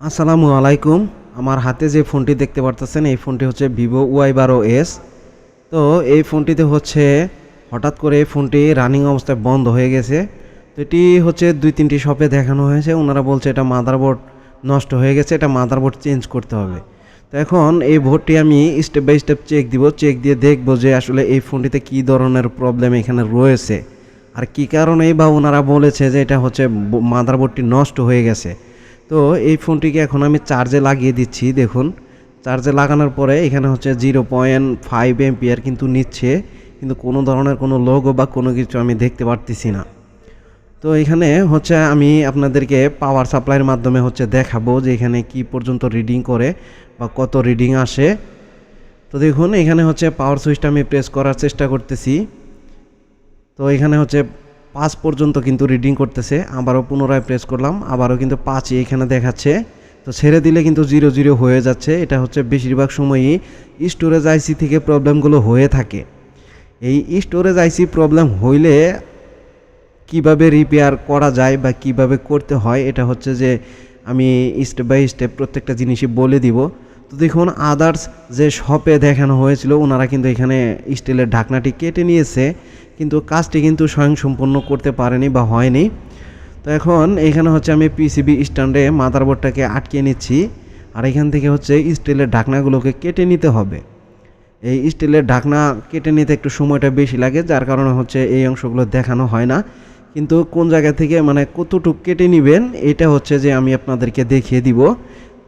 আসসালামু আলাইকুম। আমার হাতে যে ফোনটি দেখতে পারতেছেন, এই ফোনটি হচ্ছে ভিভো ওয়াই বারো এস। তো এই ফোনটিতে হচ্ছে হঠাৎ করে এই ফোনটি রানিং অবস্থায় বন্ধ হয়ে গেছে। তো এটি হচ্ছে দুই, তিনটি শপে দেখানো হয়েছে। ওনারা বলছে এটা মাদারবোর্ড নষ্ট হয়ে গেছে, এটা মাদারবোর্ড চেঞ্জ করতে হবে। তো এখন এই বোর্ডটি আমি স্টেপ বাই স্টেপ চেক দিব। চেক দিয়ে দেখব যে আসলে এই ফোনটিতে কী ধরনের প্রবলেম এখানে রয়েছে। আর কী কারণেই বা ওনারা বলেছে যে এটা হচ্ছে মাদারবোর্ডটি নষ্ট হয়ে গেছে। তো এই ফোনটিকে এখন আমি চার্জে লাগিয়ে দিচ্ছি, দেখুন। চার্জে লাগানোর পরে এখানে হচ্ছে জিরো পয়েন্ট ফাইভ এমপিয়ার কিন্তু নিচ্ছে, কিন্তু কোনো ধরনের কোনো লোগো বা কোনো কিছু আমি দেখতে পারতেছি না। তো এখানে হচ্ছে আমি আপনাদেরকে পাওয়ার সাপ্লাইয়ের মাধ্যমে হচ্ছে দেখাবো যে এখানে কি পর্যন্ত রিডিং করে বা কত রিডিং আসে। তো দেখুন, এখানে হচ্ছে পাওয়ার সুইচটা আমি প্রেস করার চেষ্টা করতেছি। তো এখানে হচ্ছে পাঁচ পর্যন্ত কিন্তু রিডিং করতেছে, আবারও পুনরায় প্রেস করলাম, আবারও কিন্তু পাঁচই এখানে দেখাচ্ছে। তো ছেড়ে দিলে কিন্তু জিরো জিরো হয়ে যাচ্ছে, এটা হচ্ছে বেশিরভাগ সময়ই স্টোরেজ আইসি থেকে প্রবলেমগুলো হয়ে থাকে। এই স্টোরেজ আইসি প্রবলেম হইলে কীভাবে রিপেয়ার করা যায় বা কীভাবে করতে হয়, এটা হচ্ছে যে আমি স্টেপ বাই স্টেপ প্রত্যেকটা জিনিসই বলে দিব। তো দেখুন আদার্স যে শপে দেখানো হয়েছিল, ওনারা কিন্তু এখানে স্টিলের ঢাকনাটি কেটে নিয়েছে। কিন্তু কাজটি কিন্তু স্বয়ংসম্পূর্ণ করতে পারেনি বা হয়নি। তো এখন এখানে হচ্ছে আমি পিসিবি স্ট্যান্ডে মাদারবোর্ডটাকে আটকে নিচ্ছি। আর এখান থেকে হচ্ছে স্টিলের ঢাকনাগুলোকে কেটে নিতে হবে। এই স্টিলের ঢাকনা কেটে নিতে একটু সময়টা বেশি লাগে, যার কারণে হচ্ছে এই অংশগুলো দেখানো হয় না। কিন্তু কোন জায়গা থেকে মানে কতটুক কেটে নেবেন, এটা হচ্ছে যে আমি আপনাদেরকে দেখিয়ে দিব।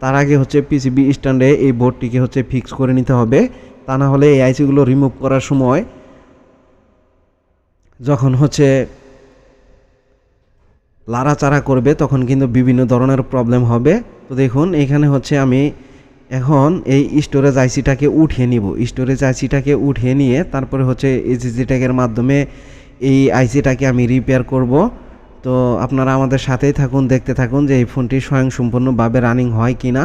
তার আগে হচ্ছে পিসিবি স্ট্যান্ডে এই বোর্ডটিকে হচ্ছে ফিক্স করে নিতে হবে। তা না হলে এই আইসিগুলো রিমুভ করার সময় যখন হচ্ছে লাড়াচাড়া করবে, তখন কিন্তু বিভিন্ন ধরনের প্রবলেম হবে। তো দেখুন, এখানে হচ্ছে আমি এখন এই স্টোরেজ আইসিটাকে উঠিয়ে নিব। স্টোরেজ আইসিটাকে উঠিয়ে নিয়ে তারপরে হচ্ছে এসিজি ট্যাগের মাধ্যমে এই আইসিটাকে আমি রিপেয়ার করব। তো আপনারা আমাদের সাথেই থাকুন, দেখতে থাকুন যে এই ফোনটি স্বয়ংসম্পূর্ণভাবে রানিং হয় কি না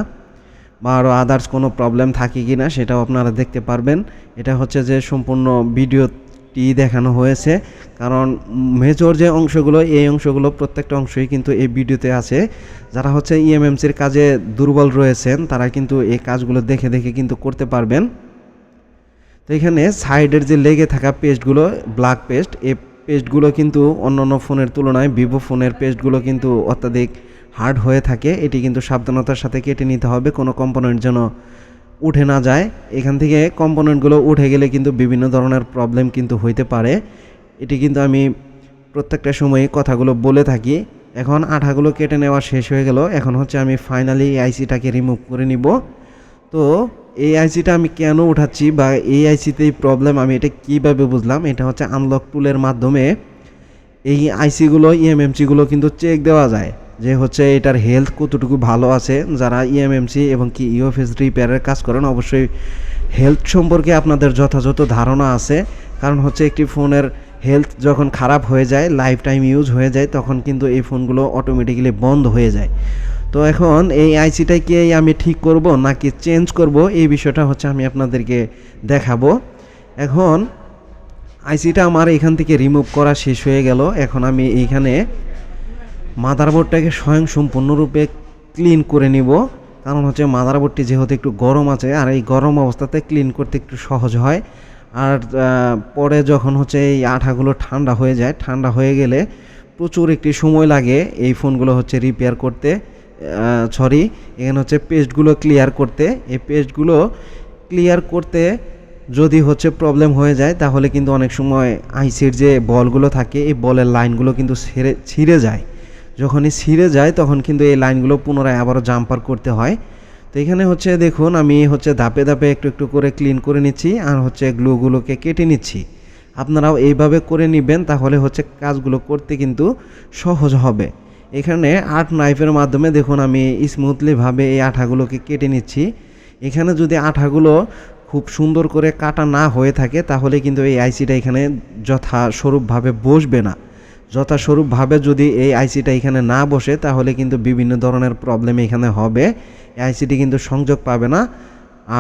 বা আরও আদার্স কোনো প্রবলেম থাকে কি না সেটাও আপনারা দেখতে পারবেন। এটা হচ্ছে যে সম্পূর্ণ ভিডিওটি দেখানো হয়েছে। কারণ মেজর যে অংশগুলো, এই অংশগুলো প্রত্যেকটা অংশই কিন্তু এই ভিডিওতে আছে। যারা হচ্ছে ইএমএমসির কাজে দুর্বল রয়েছেন, তারা কিন্তু এই কাজগুলো দেখে দেখে কিন্তু করতে পারবেন। তো এখানে সাইডের যে লেগে থাকা পেস্টগুলো ব্ল্যাক পেস্ট এই পেস্টগুলো কিন্তু অন্য অন্য ফোনের তুলনায় ভিভো ফোনের পেস্টগুলো কিন্তু অত্যাধিক হার্ড হয়ে থাকে। এটি কিন্তু সাবধানতার সাথে কেটে নিতে হবে। কোনো কম্পোনেন্ট যেন উঠে না যায়। এখান থেকে কম্পোনেন্টগুলো উঠে গেলে কিন্তু বিভিন্ন ধরনের প্রবলেম কিন্তু হইতে পারে। এটি কিন্তু আমি প্রত্যেকটা সময়ে কথাগুলো বলে থাকি। এখন আঠাগুলো কেটে নেওয়া শেষ হয়ে গেল। এখন হচ্ছে আমি ফাইনালি এই আইসিটাকে রিমুভ করে নিব। তো এই আইসিটা আমি কেন উঠাচ্ছি বা এই আইসিতেই প্রবলেম আমি এটা কীভাবে বুঝলাম? এটা হচ্ছে আনলক টুলের মাধ্যমে এই আইসিগুলো ইএমএমসিগুলো কিন্তু চেক দেওয়া যায়। যে হচ্ছে এটার হেলথ কতটুকু ভালো আছে, যারা ইএমএমসি এবং কি ইউএফএস রিপেয়ারের কাজ করেন, অবশ্যই হেলথ সম্পর্কে আপনাদের যথাযথ ধারণা আছে। কারণ হচ্ছে একটি ফোনের হেলথ যখন খারাপ হয়ে যায় লাইফ টাইম ইউজ হয়ে যায়, তখন কিন্তু এই ফোনগুলো অটোমেটিক্যালি বন্ধ হয়ে যায়। তো এখন এই আইসিটাকে আমি ঠিক করব, নাকি চেঞ্জ করব, এই বিষয়টা হচ্ছে আমি আপনাদেরকে দেখাবো। এখন আইসিটা আমার এখান থেকে রিমুভ করা শেষ হয়ে গেল। এখন আমি এইখানে মাদারবোর্ডটাকে স্বয়ং সম্পূর্ণরূপে ক্লিন করে নিব। কারণ হচ্ছে মাদারবোর্ডটি যেহেতু একটু গরম আছে, আর এই গরম অবস্থাতে ক্লিন করতে একটু সহজ হয়। আর পরে যখন হচ্ছে এই আঠাগুলো ঠান্ডা হয়ে যায়, ঠান্ডা হয়ে গেলে প্রচুর একটি সময় লাগে এই ফোনগুলো হচ্ছে রিপেয়ার করতে। সরি এখানে হচ্ছে পেস্টগুলো ক্লিয়ার করতে। এই পেস্টগুলো ক্লিয়ার করতে যদি হচ্ছে প্রবলেম হয়ে যায়, তাহলে কিন্তু অনেক সময় আইসির যে বলগুলো থাকে, এই বলের লাইনগুলো কিন্তু ছেড়ে, ছিঁড়ে যায়। যখনই ছিঁড়ে যায়, তখন কিন্তু এই লাইনগুলো পুনরায় আবারও জাম্পার করতে হয়। তো এখানে হচ্ছে দেখুন, আমি হচ্ছে ধাপে ধাপে একটু একটু করে ক্লিন করে নিচ্ছি আর হচ্ছে গ্লুগুলোকে কেটে নিচ্ছি। আপনারাও এইভাবে করে নেবেন, তাহলে হচ্ছে কাজগুলো করতে কিন্তু সহজ হবে। এখানে আর্ট নাইফের মাধ্যমে দেখুন, আমি স্মুথলিভাবে এই আঠাগুলোকে কেটে নিচ্ছি। এখানে যদি আঠাগুলো খুব সুন্দর করে কাটা না হয়ে থাকে, তাহলে কিন্তু এই আইসিটা এখানে যথাস্বরূপভাবে বসবে না। যথাস্বরূপভাবে যদি এই আইসিটা এখানে না বসে, তাহলে কিন্তু বিভিন্ন ধরনের প্রবলেম এখানে হবে। আইসিটি কিন্তু সংযোগ পাবে না।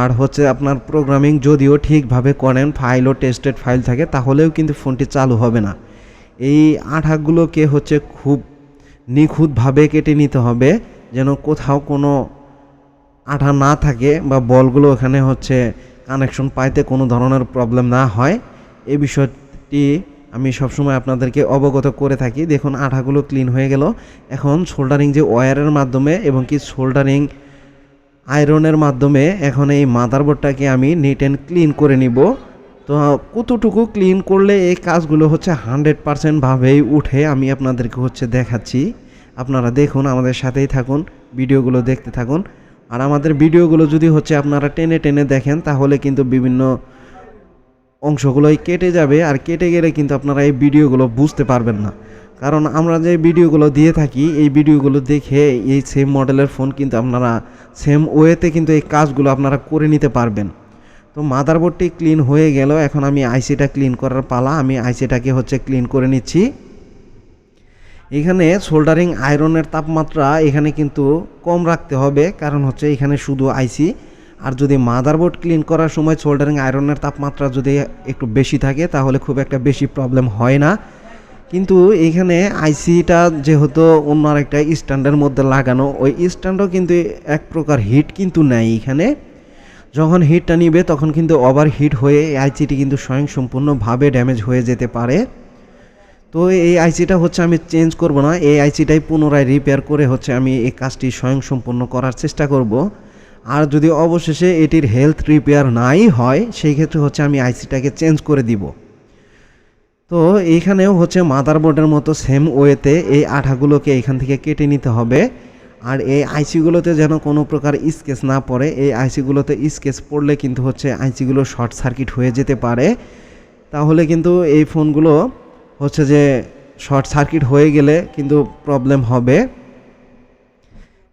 আর হচ্ছে আপনার প্রোগ্রামিং যদিও ঠিকভাবে করেন ফাইলও টেস্টেড ফাইল থাকে, তাহলেও কিন্তু ফোনটি চালু হবে না। এই আঠাগুলোকে হচ্ছে খুব নিখুঁতভাবে কেটে নিতে হবে, যেন কোথাও কোনো আঠা না থাকে বা বলগুলো এখানে হচ্ছে কানেকশন পাইতে কোনো ধরনের প্রবলেম না হয়। এই বিষয়টি আমি সবসময় আপনাদেরকে অবগত করে থাকি। দেখুন, আঠাগুলো ক্লিন হয়ে গেল। এখন শোল্ডারিং যে ওয়্যারের মাধ্যমে এবং কি শোল্ডারিং আয়রনের মাধ্যমে এখন এই মাদারবোর্ডটাকে আমি নিট অ্যান্ড ক্লিন করে নিব। তো কতটুকু ক্লিন করলে এই কাজগুলো হচ্ছে হান্ড্রেড পারসেন্টভাবেই উঠে, আমি আপনাদেরকে হচ্ছে দেখাচ্ছি। আপনারা দেখুন, আমাদের সাথেই থাকুন, ভিডিওগুলো দেখতে থাকুন। আর আমাদের ভিডিওগুলো যদি হচ্ছে আপনারা টেনে টেনে দেখেন, তাহলে কিন্তু বিভিন্ন অংশগুলোই কেটে যাবে আর কেটে গেলে কিন্তু আপনারা এই ভিডিওগুলো বুঝতে পারবেন না। কারণ আমরা যে ভিডিওগুলো দিয়ে থাকি, এই ভিডিওগুলো দেখে এই সেম মডেলের ফোন কিন্তু আপনারা সেম ওয়েতে কিন্তু এই কাজগুলো আপনারা করে নিতে পারবেন। তো মাদারবোর্ডটি ক্লিন হয়ে গেল, এখন আমি আইসিটা ক্লিন করার পালা, আমি আইসিটাকে হচ্ছে ক্লিন করে নিচ্ছি। এখানে সোল্ডারিং আয়রনের তাপমাত্রা এখানে কিন্তু কম রাখতে হবে, কারণ হচ্ছে এখানে শুধু আইসি আর যদি মাদারবোর্ড ক্লিন করার সময় সোল্ডারিং আয়রনের তাপমাত্রা যদি একটু বেশি থাকে, তাহলে খুব একটা বেশি প্রবলেম হয় না। কিন্তু এখানে আইসিটা যেহেতু অন্য আরেকটা স্ট্যান্ডের মধ্যে লাগানো, ওই স্ট্যান্ডও কিন্তু এক প্রকার হিট কিন্তু নেই এখানে। যখন হিটটা নিবে, তখন কিন্তু ওভার হিট হয়ে আইসিটি কিন্তু স্বয়ংসম্পূর্ণভাবে ড্যামেজ হয়ে যেতে পারে। তো এই আইসিটা হচ্ছে আমি চেঞ্জ করব না, এই আইসিটাই পুনরায় রিপেয়ার করে হচ্ছে আমি এই কাজটি স্বয়ংসম্পূর্ণ করার চেষ্টা করব। আর যদি অবশেষে এটির হেলথ রিপেয়ার নাই হয়, সেই ক্ষেত্রে হচ্ছে আমি আইসিটাকে চেঞ্জ করে দিব। তো এইখানেও হচ্ছে মাদারবোর্ডের মতো সেম ওয়েতে এই আঠাগুলোকে এখান থেকে কেটে নিতে হবে। আর এই আইসিগুলোতে যেন কোনো প্রকার স্কেচ না পড়ে, এই আইসিগুলোতে স্কেচ পড়লে কিন্তু হচ্ছে আইসিগুলো শর্ট সার্কিট হয়ে যেতে পারে। তাহলে কিন্তু এই ফোনগুলো হচ্ছে যে শর্ট সার্কিট হয়ে গেলে কিন্তু প্রবলেম হবে।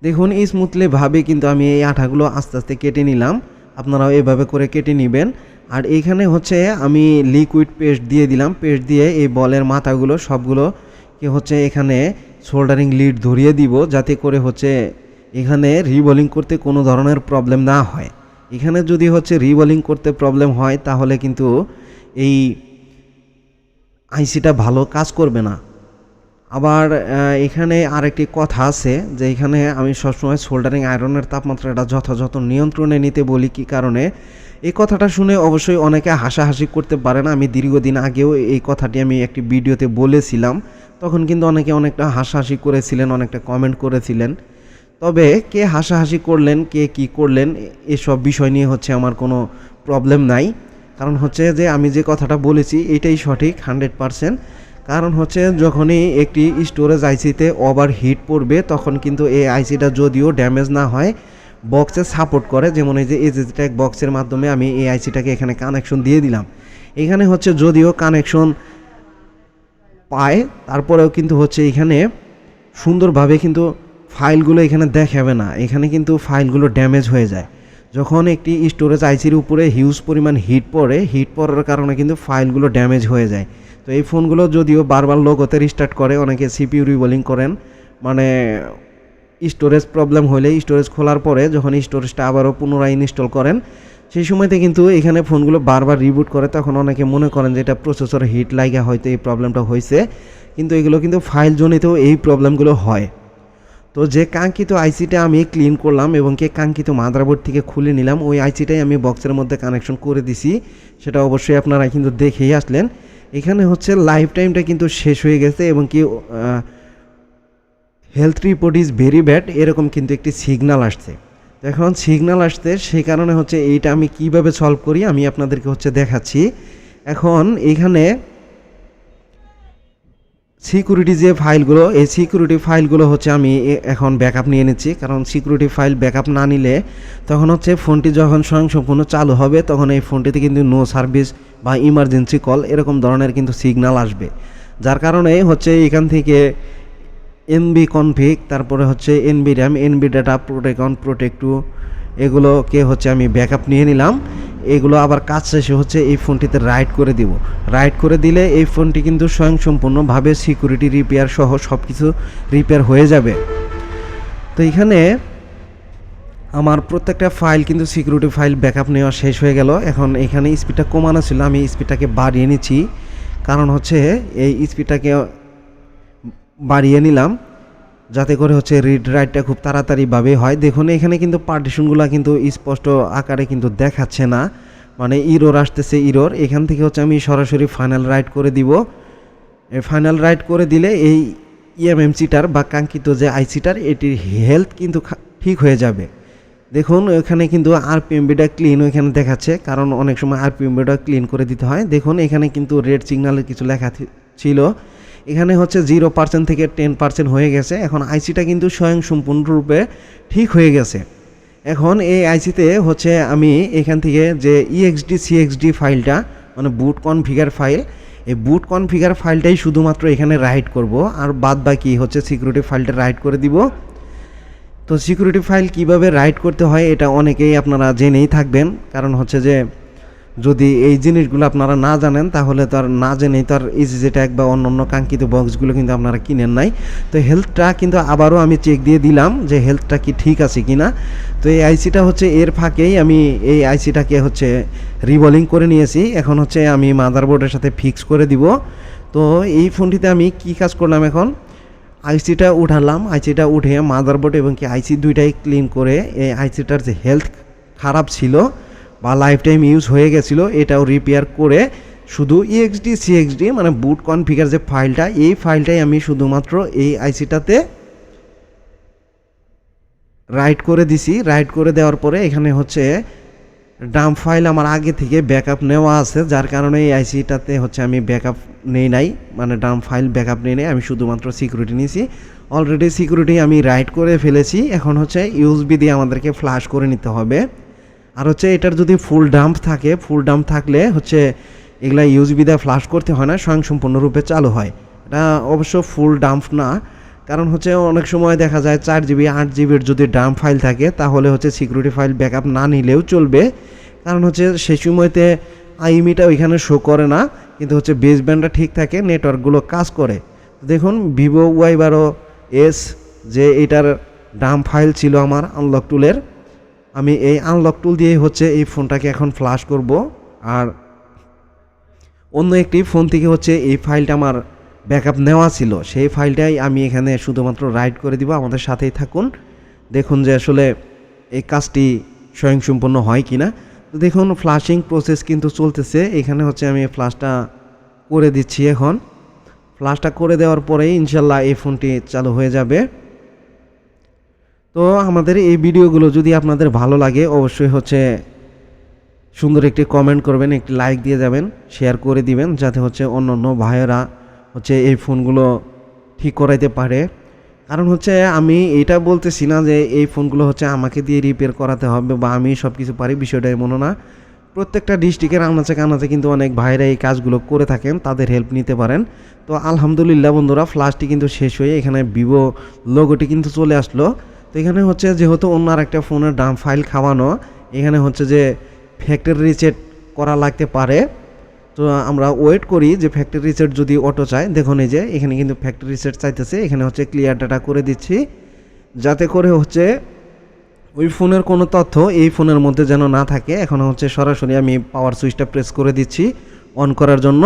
দেখুন স্মুথলি ভাবে কিন্তু আমি এই আঠাগুলো আস্তে আস্তে কেটে নিলাম। আপনারাও এভাবে করে কেটে নেবেন। আর এইখানে হচ্ছে আমি লিকুইড পেস্ট দিয়ে দিলাম। পেস্ট দিয়ে এই বলের মাথাগুলো সবগুলো কি হচ্ছে এখানে সোল্ডারিং লিড ধরিয়ে দিব যাতে করে হচ্ছে এখানে রিবলিং করতে কোনো ধরনের প্রবলেম না হয়। এখানে যদি হচ্ছে রিবলিং করতে প্রবলেম হয়, তাহলে কিন্তু এই আইসিটা ভালো কাজ করবে না। আবার এখানে আরেকটি কথা আছে যে এখানে আমি সবসময় সোল্ডারিং আয়রনের তাপমাত্রাটা যথাযথ নিয়ন্ত্রণে নিতে বলি কি কারণে? এই কথাটা শুনে অবশ্যই অনেকে হাসাহাসি করতে পারে না। আমি দীর্ঘদিন আগেও এই কথাটি আমি একটি ভিডিওতে বলেছিলাম। তখন কিন্তু অনেকে অনেকটা হাসাহাসি করেছিলেন, অনেকটা কমেন্ট করেছিলেন। তবে কে হাসাহাসি করলেন, কে কি করলেন, এসব বিষয় নিয়ে হচ্ছে আমার কোনো প্রবলেম নাই। কারণ হচ্ছে যে আমি যে কথাটা বলেছি, এটাই সঠিক হান্ড্রেড পারসেন্ট কারণ হচ্ছে যখনই একটি স্টোরেজ আইসিতে ওভার হিট পড়বে, তখন কিন্তু এই আইসিটা যদিও ড্যামেজ না হয় বক্সে সাপোর্ট করে। যেমন এই যে এজিটেক বক্সের মাধ্যমে আমি এই আইসিটাকে এখানে কানেকশন দিয়ে দিলাম। এখানে হচ্ছে যদিও কানেকশন পায়, তারপরেও কিন্তু হচ্ছে এখানে সুন্দরভাবে কিন্তু ফাইলগুলো এখানে দেখাবে না। এখানে কিন্তু ফাইলগুলো ড্যামেজ হয়ে যায়। যখন একটি স্টোরেজ আইসির উপরে হিউজ পরিমাণ হিট পড়ে হিট পড়ার কারণে কিন্তু ফাইলগুলো ড্যামেজ হয়ে যায়। তো এই ফোনগুলো যদিও বারবার লোগোতে রিস্টার্ট করে, অনেকে সিপিউ রিবোলিং করেন মানে স্টোরেজ প্রবলেম হলে স্টোরেজ খোলার পরে যখন স্টোরেজটা আবারও পুনরায় ইনস্টল করেন, সেই সময়তে কিন্তু এখানে ফোনগুলো বারবার রিবুট করে, তখন অনেকে মনে করেন যে এটা প্রসেসর হিট লাগা হয়তো এই প্রবলেমটা হয়েছে। কিন্তু এগুলো কিন্তু ফাইল জনিতেও এই প্রবলেমগুলো হয়। তো যে কাঙ্ক্ষিত আইসিটা আমি ক্লিন করলাম এবং কে কাঙ্ক্ষিত মাদারবোর্ড থেকে খুলে নিলাম, ওই আইসিটাই আমি বক্সের মধ্যে কানেকশন করে দিছি। সেটা অবশ্যই আপনারা কিন্তু দেখেই আসলেন। এখানে হচ্ছে লাইফ টাইমটা কিন্তু শেষ হয়ে গেছে এবং কি health report is very bad এরকম কিন্তু একটি সিগনাল আসছে। এখন সিগনাল আসতে সেই কারণে হচ্ছে এইটা আমি কীভাবে সলভ করি আমি আপনাদেরকে হচ্ছে দেখাচ্ছি। এখন এখানে সিকিউরিটি যে ফাইলগুলো, এই সিকিউরিটি ফাইলগুলো হচ্ছে আমি এখন ব্যাকআপ নিয়ে নিচ্ছি। কারণ সিকিউরিটি ফাইল ব্যাকআপ না নিলে তখন হচ্ছে ফোনটি যখন স্বয়ংসম্পূর্ণ চালু হবে, তখন এই ফোনটিতে কিন্তু নো সার্ভিস বা ইমার্জেন্সি কল এরকম ধরনের কিন্তু সিগন্যাল আসবে। যার কারণে হচ্ছে এখান থেকে এনবি কনফিক তারপরে হচ্ছে NV RAM NV data protection protect এগুলোকে হচ্ছে আমি ব্যাকআপ নিয়ে নিলাম। এগুলো আবার কাজ শেষে হচ্ছে এই ফোনটিতে রাইট করে দিব। রাইট করে দিলে এই ফোনটি কিন্তু স্বয়ংসম্পূর্ণভাবে সিকিউরিটি, রিপেয়ার সহ সব কিছু রিপেয়ার হয়ে যাবে। তো এখানে আমার প্রত্যেকটা ফাইল কিন্তু সিকিউরিটি ফাইল ব্যাকআপ নেওয়া শেষ হয়ে গেল। এখন এখানে স্পিডটা কমানো ছিল, আমি স্পিডটাকে বাড়িয়ে নিচ্ছি। কারণ হচ্ছে এই স্পিডটাকে বাড়িয়ে নিলাম। যাতে করে হচ্ছে রিড রাইটটা খুব তাড়াতাড়িভাবে হয়। দেখুন, এখানে কিন্তু পার্টিশনগুলো কিন্তু স্পষ্ট আকারে কিন্তু দেখাচ্ছে না। মানে ইরোর আসতেছে ইরোর এখান থেকে হচ্ছে আমি সরাসরি ফাইনাল রাইট করে দিব। ফাইনাল রাইট করে দিলে এই ইএমএমসিটার বা কাঙ্ক্ষিত যে আইসিটার এটির হেলথ কিন্তু ঠিক হয়ে যাবে। দেখুন, এখানে কিন্তু আরপিএমবিটা ক্লিন ওইখানে দেখাচ্ছে, কারণ অনেক সময় আরপিএমবিটা ক্লিন করে দিতে হয়। দেখুন, এখানে কিন্তু রেড সিগন্যালের কিছু লেখা ছিল। এখানে হচ্ছে জিরো পার্সেন্ট থেকে টেন পার্সেন্ট হয়ে গেছে। এখন আইসিটা কিন্তু স্বয়ং সম্পূর্ণরূপে ঠিক হয়ে গেছে। এখন এই আইসিতে হচ্ছে আমি এখান থেকে যে E ইএক্সডি সিএক্সডি ফাইলটা মানে বুট কনফিগার ফাইল এই বুট কনফিগার ফাইলটাই শুধুমাত্র এখানে রাইট করব। আর বাদ বাকি হচ্ছে সিকিউরিটি ফাইলটা রাইট করে দিব। তো সিকিউরিটি ফাইল কীভাবে রাইট করতে হয় এটা অনেকেই আপনারা জেনেই থাকবেন। কারণ হচ্ছে যে যদি এই জিনিসগুলো আপনারা না জানেন, তাহলে তার না জেনেই তার ইজি ট্যাগ বা অন্য অন্য কাঙ্ক্ষিত বক্সগুলো কিন্তু আপনারা কিনেন নাই। তো হেলথটা কিন্তু আবারও আমি চেক দিয়ে দিলাম যে হেলথটা কি ঠিক আছে কি না তো এই আইসিটা হচ্ছে এর ফাঁকেই আমি এই আইসিটাকে হচ্ছে রিবলিং করে নিয়েছি। এখন হচ্ছে আমি মাদারবোর্ডের সাথে ফিক্স করে দিব। তো এই ফোনটিতে আমি কি কাজ করলাম এখন? আইসিটা উঠালাম। আইসিটা উঠে মাদারবোর্ড এবং কি আইসি দুইটাই ক্লিন করে এই আইসিটার যে হেলথ খারাপ ছিল বা লাইফ টাইম ইউজ হয়ে গেছিল, এটাও রিপেয়ার করে শুধু E ইএক্সডি সিএক্সডি মানে বুট কনফিগার যে ফাইলটা এই ফাইলটাই আমি শুধুমাত্র এই আইসিটাতে রাইট করে দিছি। রাইট করে দেওয়ার পরে এখানে হচ্ছে ডাম ফাইল আমার আগে থেকে ব্যাকআপ নেওয়া আছে, যার কারণে এই আইসিটাতে হচ্ছে আমি ব্যাকআপ নেই নাই মানে ডাম ফাইল ব্যাকআপ নেই নাই, আমি শুধুমাত্র সিকিউরিটি নিয়েছি। অলরেডি সিকিউরিটি আমি রাইট করে ফেলেছি। এখন হচ্ছে ইউএসবি দিয়ে আমাদেরকে ফ্লাশ করে নিতে হবে। আর হচ্ছে এটার যদি ফুল ডাম্প থাকে ফুল ডাম্প থাকলে হচ্ছে এগুলা ইউএসবি দিয়ে ফ্লাশ করতে হয় না, স্বয়ংসম্পূর্ণরূপে চালু হয়। এটা অবশ্য ফুল ডাম্প না, কারণ হচ্ছে অনেক সময় দেখা যায় চার জিবি আট জিবির যদি ডাম্প ফাইল থাকে, তাহলে হচ্ছে সিকিউরিটি ফাইল ব্যাকআপ না নিলেও চলবে। কারণ হচ্ছে সেই সময়তে আইমিটা ওইখানে শো করে না, কিন্তু হচ্ছে বেস ব্যান্ডটা ঠিক থাকে নেটওয়ার্কগুলো কাজ করে। দেখুন ভিভো ওয়াই বারো এস যে এটার ডাম্প ফাইল ছিল আমার আনলক টুলের আমি এই আনলক টুল দিয়ে হচ্ছে এই ফোনটাকে এখন ফ্লাশ করব। আর অন্য একটি ফোন থেকে হচ্ছে এই ফাইলটা আমার ব্যাকআপ নেওয়া ছিল। সেই ফাইলটাই আমি এখানে শুধুমাত্র রাইট করে দিব। আমাদের সাথেই থাকুন। দেখুন যে আসলে এই কাজটি স্বয়ংসম্পন্ন হয় কি না তো দেখুন ফ্লাশিং প্রসেস কিন্তু চলতেছে। এখানে হচ্ছে আমি ফ্লাশটা করে দিচ্ছি এখন। ফ্লাশটা করে দেওয়ার পরেই ইনশাল্লাহ এই ফোনটি চালু হয়ে যাবে। তো আমাদের এই ভিডিওগুলো যদি আপনাদের ভালো লাগে, অবশ্যই হচ্ছে সুন্দর একটি কমেন্ট করবেন, একটি লাইক দিয়ে যাবেন শেয়ার করে দিবেন, যাতে হচ্ছে অন্য অন্য ভাইয়েরা হচ্ছে এই ফোনগুলো ঠিক করাইতে পারে। কারণ হচ্ছে আমি এটা বলতেছি না যে এই ফোনগুলো হচ্ছে আমাকে দিয়ে রিপেয়ার করাতে হবে বা আমি সব কিছু পারি, বিষয়টা এমনও না। প্রত্যেকটা ডিস্ট্রিক্টের আনাচে কানাচে কিন্তু অনেক ভাইরা এই কাজগুলো করে থাকেন, তাদের হেল্প নিতে পারেন। তো আলহামদুলিল্লাহ বন্ধুরা ফ্লাশটি কিন্তু শেষ হয়ে এখানে ভিভো লোগোটি কিন্তু চলে আসলো। এখানে হচ্ছে যেহেতু অন্য একটা ফোনের ডাম ফাইল খাওয়ানো, এখানে হচ্ছে যে ফ্যাক্টরি রিসেট করা লাগতে পারে। তো আমরা ওয়েট করি যে ফ্যাক্টরি রিসেট যদি অটো চায়। দেখুন এই যে এখানে কিন্তু ফ্যাক্টরি রিসেট চাইতেছে, এখানে হচ্ছে ক্লিয়ার ডাটা করে দিচ্ছি। যাতে করে হচ্ছে ওই ফোনের কোনো তথ্য এই ফোনের মধ্যে যেন না থাকে। এখন হচ্ছে সরাসরি আমি পাওয়ার সুইচটা প্রেস করে দিচ্ছি অন করার জন্য।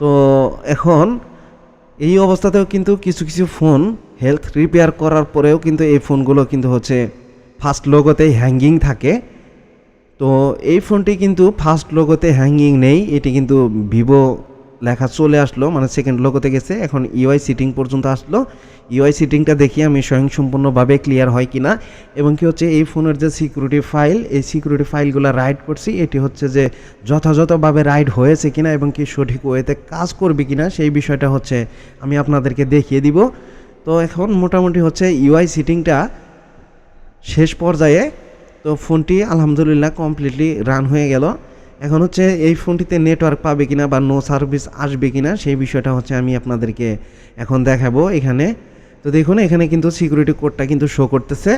তো এখন এই অবস্থাতেও কিন্তু কিছু কিছু ফোন হেলথ রিপেয়ার করার পরেও কিন্তু এই ফোনগুলো কিন্তু হচ্ছে ফার্স্ট লোগোতেই হ্যাঙ্গিং থাকে। তো এই ফোনটি কিন্তু ফার্স্ট লোগোতে হ্যাঙ্গিং নেই, এটি কিন্তু ভিভো লেখা চলে আসলো মানে সেকেন্ড লোগোতে গেছে, এখন ইউআই সিটিং পর্যন্ত আসলো। ইউআই সিটিংটা দেখি আমি স্বয়ংসম্পূর্ণভাবে ক্লিয়ার হয় কিনা। এবং কি হচ্ছে, এই ফোনের যে সিকিউরিটি ফাইল এই সিকিউরিটি ফাইলগুলো রাইড করছি, এটি হচ্ছে যে যথাযথভাবে রাইড হয়েছে কিনা এবং কি সঠিক ওয়েতে কাজ করবে কিনা, সেই বিষয়টা হচ্ছে আমি আপনাদেরকে দেখিয়ে দিব। তো এখন মোটামুটি হচ্ছে ইউআই সিটিংটা শেষ পর্যায়ে। তো ফোনটি আলহামদুলিল্লাহ কমপ্লিটলি রান হয়ে গেল। এখন হচ্ছে এই ফোনটিতে নেটওয়ার্ক পাবে কিনা বা নো সার্ভিস আসবে কিনা, সেই বিষয়টা হচ্ছে আমি আপনাদেরকে এখন দেখাবো এখানে। তো দেখুন, এখানে কিন্তু সিকিউরিটি কোডটা কিন্তু শো করতেছে।